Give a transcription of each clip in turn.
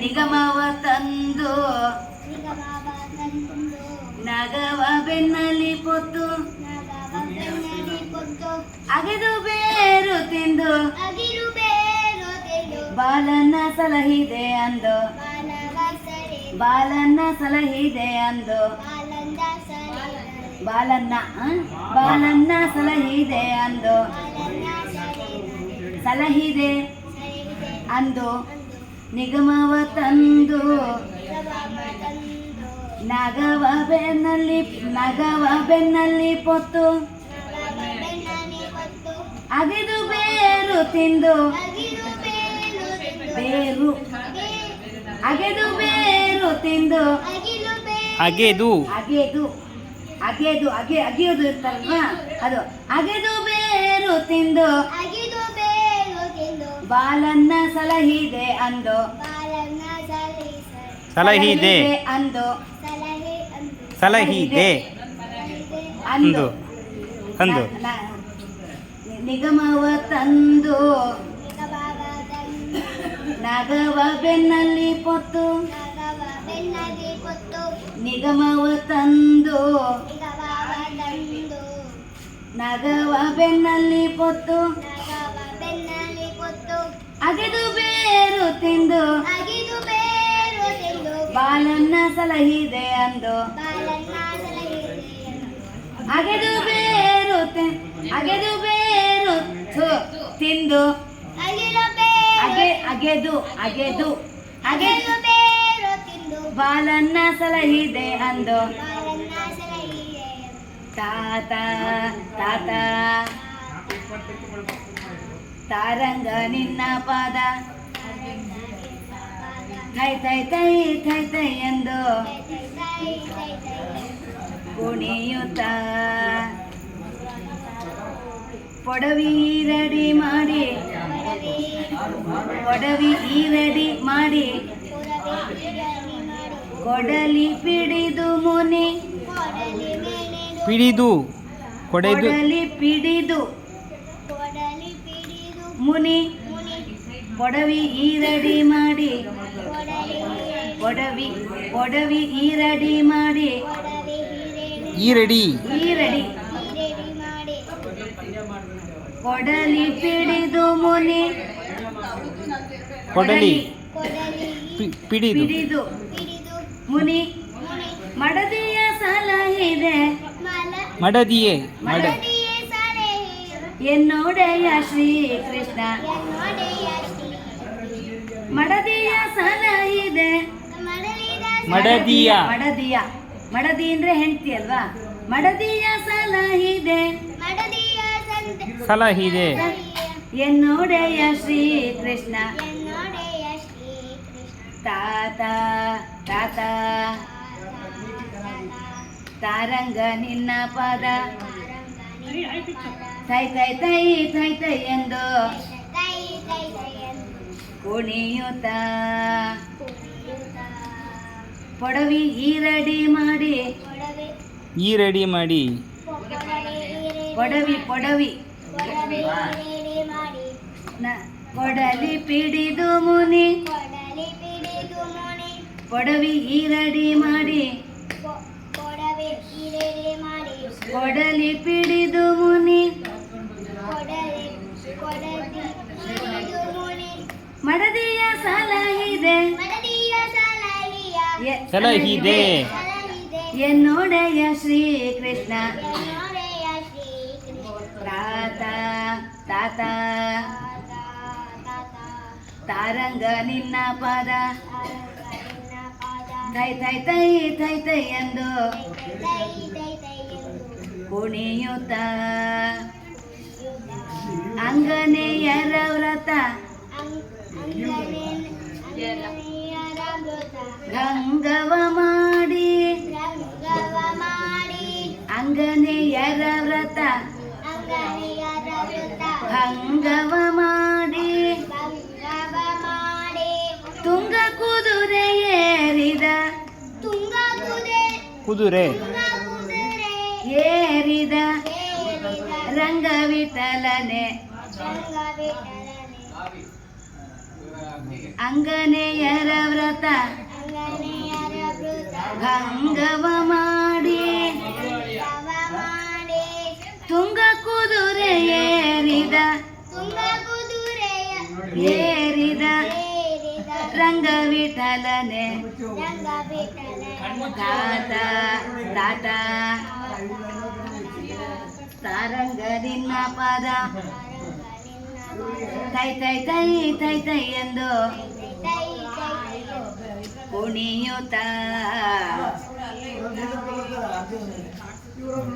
ನಿಗಮವ ತಂದು ನಗವ ಬೆನ್ನಲ್ಲಿ ಪೊತ್ತು ಅಗೆದು ಬೇರು ತಿಂದು ಬಾಲನ್ನ ಸಲಹಿದೆ ಅಂದು. ಬಾಲನ್ನ ಸಲಹಿದೆ ಅಂದು. ಬಾಲನ್ನ? ಬಾಲನ್ನ ಸಲಹಿದೆ ಅಂದು. ಸಲಹಿದೆ ಅಂದು. ನಿಗಮವ ತಂದು. ನಗವ ಬೆನ್ನಲ್ಲಿ ನಗವ ಬೆನ್ನಲ್ಲಿ ಪೊತ್ತು. ಅಗಿದು ಬೇರು ತಿಂದು. ಬೇರು. ಅಗೆದು ಬೇರು ತಿಂದು. ಅಗೆದು. ಅಗೆದು. ಅಗೆದು ಅಗೆ ಅಗೆಯೋದು ಇರ್ತಲ್ವಾ ಅದು. ಅಗಿದು ಬೇರು ತಿಂದು. ಬಾಲನ್ನ ಸಲಹಿದೆ ಅಂದು. ಸಲಹಿದೆ. ಅಂದು. ಸಲಹೆ ಅಂದು. ಸಲಹಿದೆ. ಅಂದು. ಅಂದು. ನಿಗಮವ ತಂದು. ನಗವ ಬೆನ್ನಲ್ಲಿ ಪೊತ್ತು. ನಿಗಮವ ತಂದು. ನಗವ ಬೆನ್ನಲ್ಲಿ ಪೊತ್ತು. ಅಗೆದು ಬೇರು ತಿಂದು. ಅಗಿದು ಬೇರು ತಿಂದು. ಬಾಲನ್ನ ಸಲಹಿದೆ ಅಂದು. ಬಾಲನ್ನ ಸಲಹಿದೆ ಅಗೆದು ಬೇರು ಅಗೆದು ಬೇರು ತಿಂದು. ಅಗೆದು ಅಗೆ ಅಗೆದು ಅಗೆದು. ಅಗೆ ಅಗಿಲು ಬೇರು ತಿಂದು. ಬಾಲನ್ನ ಸಲಹಿದೆ ಅಂದು. ತಾತ. ತಾತ. ತಾರಂಗ ನಿನ್ನ ಪಾದ. ಥೈ ಥೈ ಥೈ ಥೈ ಥೈ ಎಂದು ಕುಣಿಯುತ್ತ. ಪೊಡವಿ ರೆಡಿ ಮಾಡಿ. ಪೊಡವಿ ಈ ರೆಡಿ ಮಾಡಿ. ಕೊಡಲಿ ಪಿಡಿದು ಮುನಿ. ಪಿಡಿದು ಕೊಡಲಿ ಪಿಡಿದು ಮುನಿ ಒಡವಿ ಈರಡಿ ಮಾಡಿ. ಒಡವಿ ಒಡವಿ ಈರಡಿ ಮಾಡಿ. ಈರಡಿ. ಈರಡಿ. ಕೊಡಲಿ ಪಿಡಿದು ಮುನಿ. ಕೊಡಲಿ. ಪಿಡಿದು. ಮುನಿ. ಮಡದಿಯ ಸಲಹಿದೆ ಮಡದಿಯೇ ಮಡ ಎನ್ನೋಡೆಯ ಶ್ರೀ ಕೃಷ್ಣ ಮಡದಿಯ ಸಲ ಇದೆ. ಮಡದಿಯ ಮಡದಿಯ. ಮಡದಿ ಅಂದ್ರೆ ಹೆಂಡತಿ ಅಲ್ವಾ? ಮಡದಿಯ ಸಲ ಇದೆ. ಸಲ ಇದೆ. ಎನ್ನೊಡೆಯ ಶ್ರೀ ಕೃಷ್ಣ ತಾತ ತಾತ. ತಾರಂಗ ನಿನ್ನ ಪದ. ಥೈ ತೈ ತೈ ತೈ ತೈ ಎಂದು. ಕುಣಿಯುತ್ತ. ಪೊಡವಿ ಈ ರೆಡಿ ಮಾಡಿ. ಈ ರೆಡಿ ಮಾಡಿ. ಪೊಡವಿ ಪೊಡವಿ ಮಾಡಿ. ನ- ಕೊಡಲಿ ಪಿಡಿದು ಮುನಿ. ಕೊಡಲಿ ಪಿಡಿದು ಮುನಿ. ಪೊಡವಿ ಈ ರೆಡಿ ಮಾಡಿ. ಕೊಡಲಿ ಪಿಡಿದು ಮುನಿ. ಮಡದಿಯ ಸಲಹಿದೆ. ಸಲಹಿದೆ. ಎನ್ನೋಡೆಯ ಶ್ರೀ ಕೃಷ್ಣ. ತಾತ ತಾತ. ತಾರಂಗ ನಿನ್ನ ಪಾದ. ತೈ ತೈ ತೈ ತೈ ತೈ ಎಂದು. ದೈ ದೈ ದೈ ಎಂದು ಕುಣಿಯುತ್ತ ಯುದ್ಧ ಅಂಗನೆಯರ ವ್ರತ ಅಂಗನೆ ಅಂಗನೆಯರ ಮೃತ ಗಂಗವ ಮಾಡಿ ರಂಗವ ಮಾಡಿ ಅಂಗನೆಯರ ವ್ರತ ಅಂಗನೆಯರ ಮೃತ ಹಂಗವ ಮಾಡಿ ಭಂಗವ ಮಾಡಿ ತುಂಗ ಕುದುರೆ ಏರಿದ ತುಂಗ ಕುದುರೆ ಕುದುರೆ ತುಂಗ ಕುದುರೆ ಏರಿದ ರಂಗವಿಠಲನೆ. ರಂಗವಿಠಲನೆ. ಅಂಗನೆಯರ ವ್ರತ. ಭಂಗವ ಮಾಡಿ. ತುಂಗ ಕುದುರೆ ಏರಿದ. ಏರಿದ ಏರಿದ ರಂಗ ವಿಠಲನೆ ರಂಗ ಬಿಟ್ಟಲ ತಾತ ತಾತ ತಾರಂಗ ನಿನ್ನ ಪದ ತೈ ತೈ ತೈ ತೈ ತೈ ಎಂದು ಕುಣಿಯುತ್ತ.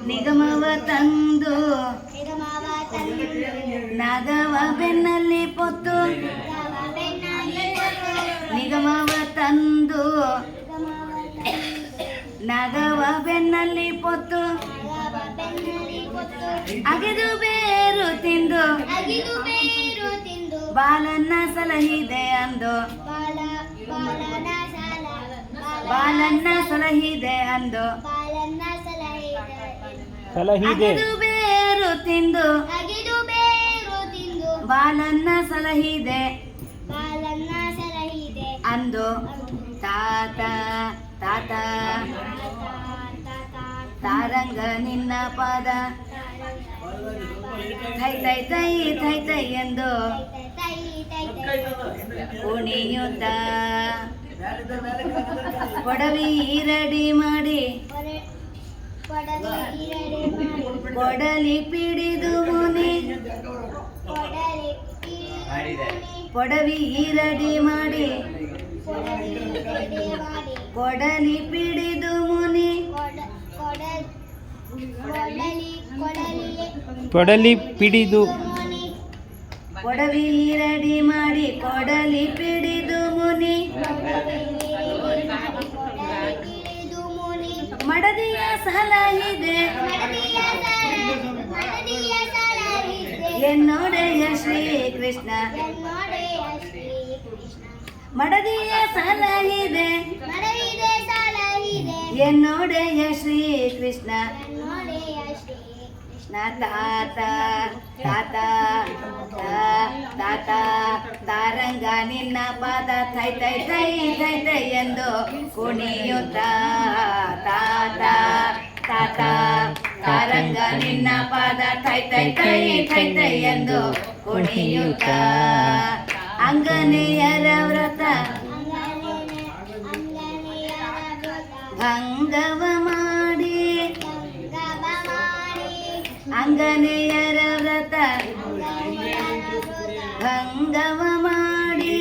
ನಿಗಮವ ತಂದು ನಗವ ಬೆನ್ನಲ್ಲಿ ಪೊತ್ತು. ನಿಗಮವ ತಂದು ನಗವ ಬೆನ್ನಲ್ಲಿ ಪೊತ್ತು. ಅಗೆದು ಬೇರು ತಿಂದು. ಅಗಿದು ಬೇರು ತಿಂದು ಬಾಲನ್ನ ಸಲಹಿದೆ ಅಂದು. ಬಾಲ ಬಾಲನ ಸಾಲ ಬಾಲನ್ನ ಸಲಹಿದೆ ಅಂದು. ಅಗೆದು ಬೇರು ತಿಂದು ಅಗಿದು ಬೇರು ತಿಂದು. ಬಾಲನ್ನ ಸಲಹಿದೆ ಬಾಲನ್ನ ಸಲಹಿದೆ ಅಂದು. ತಾತ ತಾತ. ತಾರಂಗ ನಿನ್ನ ಪದ. ಥೈ ತೈ ತೈ ತೈ ತೈ ಎಂದು ಕುಣಿಯುತ್ತ. ಕೊಡವಿ ರೆಡಿ ಮಾಡಿ. ಕೊಡಲಿ ಪಿಡಿದು ಮುನಿ. ಕೊಡವಿ ರೆಡಿ ಮಾಡಿ. ಕೊಡಲಿ ಪಿಡಿದು ಮುನಿ. ಕೊಡಲಿ ಪಿಡಿದು ಕೊಡವಿ ರೆಡಿ ಮಾಡಿ ಕೊಡಲಿ ಪಿಡಿದು ಮುನಿ. ಮಡದಿಯ ಸಲಹಿದೆ ಎನ್ನೋಡೆಯ ಶ್ರೀ ಕೃಷ್ಣ. ಮಡದಿಯ ಸಲಹಿದೆ ಎನ್ನೊಡೆಯ ಶ್ರೀ ಕೃಷ್ಣ. ತಾತ ತಾತ ತಾ- ತಾತ ತಾರಂಗ ನಿನ್ನ ಪಾದ ಥೈ ಥೈ ಥೈ ಥೈ ಥೈ ಎಂದು ಕುಣಿಯುತ್ತ. ತಾತ ತಾತ ತಾರಂಗ ನಿನ್ನ ಪಾದ ಥೈ ಥೈ ಥೈ ಥೈ ಥೈ ಎಂದು ಕುಣಿಯುತ್ತ. ಅಂಗನೆಯರ ವ್ರತ ಭಂಗವ ಮಾಡಿ ಅಂಗನೆಯರ ವ್ರತ. ಅಂಗವ ಮಾಡಿ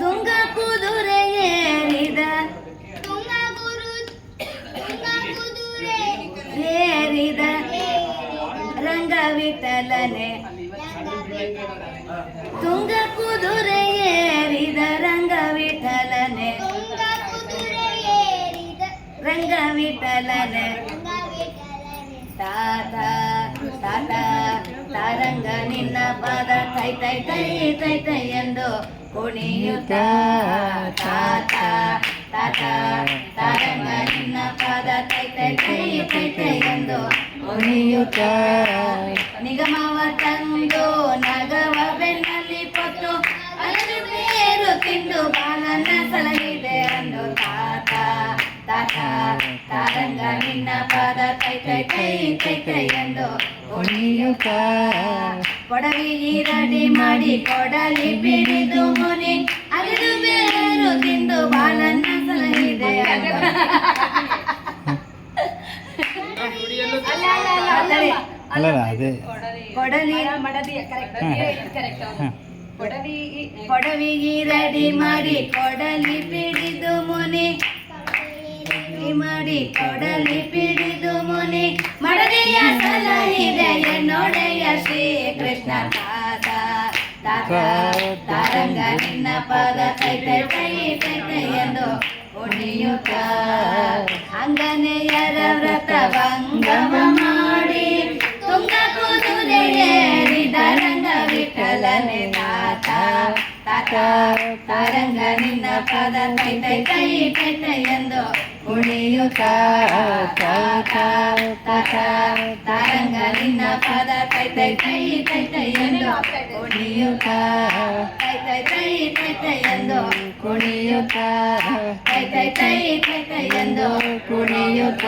ತುಂಗ ಕುದುರೆ ಏರಿದ. ಏರಿದ. ರಂಗ ವಿಠಲನೆ. ತಾತ ತಾತ, ತಾರಂಗ ನಿನ್ನ ಪದ ತೈ ತೈ ತೈ ತೈ ತೈ ಎಂದು ಕುಣಿಯುತ್ತ. ತಾತ ತಾತ, ತಾರಂಗ ನಿನ್ನ ಪದ ತೈ ತೈ ತೈ ತೈ ತೈ ಎಂದು ಕುಣಿಯುತ್ತ. ನಿಗಮವ ತಂದು ನಗವ ಬೆನ್ನಲ್ಲಿ ಪೊತ್ತು. ಅಲ್ಲಿ ಬೇರು ತಿಂದು ಬಾಲನ ಸಲಹಿದೆ ಅಂದು ತಾ ತಾರಂಗ ನಿನ್ನ ಪದ ಕೈ ಕೈ ಕೈ ಕೈ ಕೈ ಎಂದು ಒಣಿಯುತ್ತ. ಕೊಡವಿ ಈರಡಿ ಮಾಡಿ ಕೊಡಲಿ ಬಿಡಿದು ಮುನಿ ಅರಿದು ಬೇರು ತಿಂದು ಬಾಲನ್ನ ಸಲಹಿದೆ ಕೊಡವಿ ಅಲ್ಲ, ಅಲ್ಲ, ಅಲ್ಲ, ಅಲ್ಲ. ಅಲ್ಲ ಅದೇ ಕೊಡಲಿ ಹಾಂ ಕೊಡವಿ ರೆಡಿ ಮಾಡಿ ಕೊಡಲಿ ಬಿಡಿದು ಮುನಿ ರೆಡಿ ಮಾಡಿ ಕೊಡಲಿ ಪಿಡಿದು ಮುನಿ. ಮಡದಿಯ ಸಲಹಿದೆ ನೋಡೆಯ ಶ್ರೀ ಕೃಷ್ಣ ತಾತ. ತಾತ ತಾರಂಗ ನಿನ್ನ ಪದ ಕೈ ಕೈ ಕೈ ಕೈ ಕೈ ಎಂದು ಕುಣಿಯುತ್ತ ಅಂಗನೆಯರ ವ್ರತ ಭಂಗಮ ಮಾಡಿ. ತುಂಗ ಕುದುರೆ ಏರಿದ ರಂಗ ವಿಠಲನೆ ತಾತ. ತಾತ ತಾರಂಗ ನಿನ್ನ ಪದ ಕೈ ಕೈ ಕೈ ಕೈ ಕೈ ಎಂದು ಕುಣಿಯುತ್ತ ತಾರಂಗ ನಿನ್ನ ಕೈ ಕೈ ತೈ ತೈ ಎಂದು ಕುಣಿಯುತ್ತ ಕೈ ತೈ ಎಂದು ಕುಣಿಯುತ್ತ.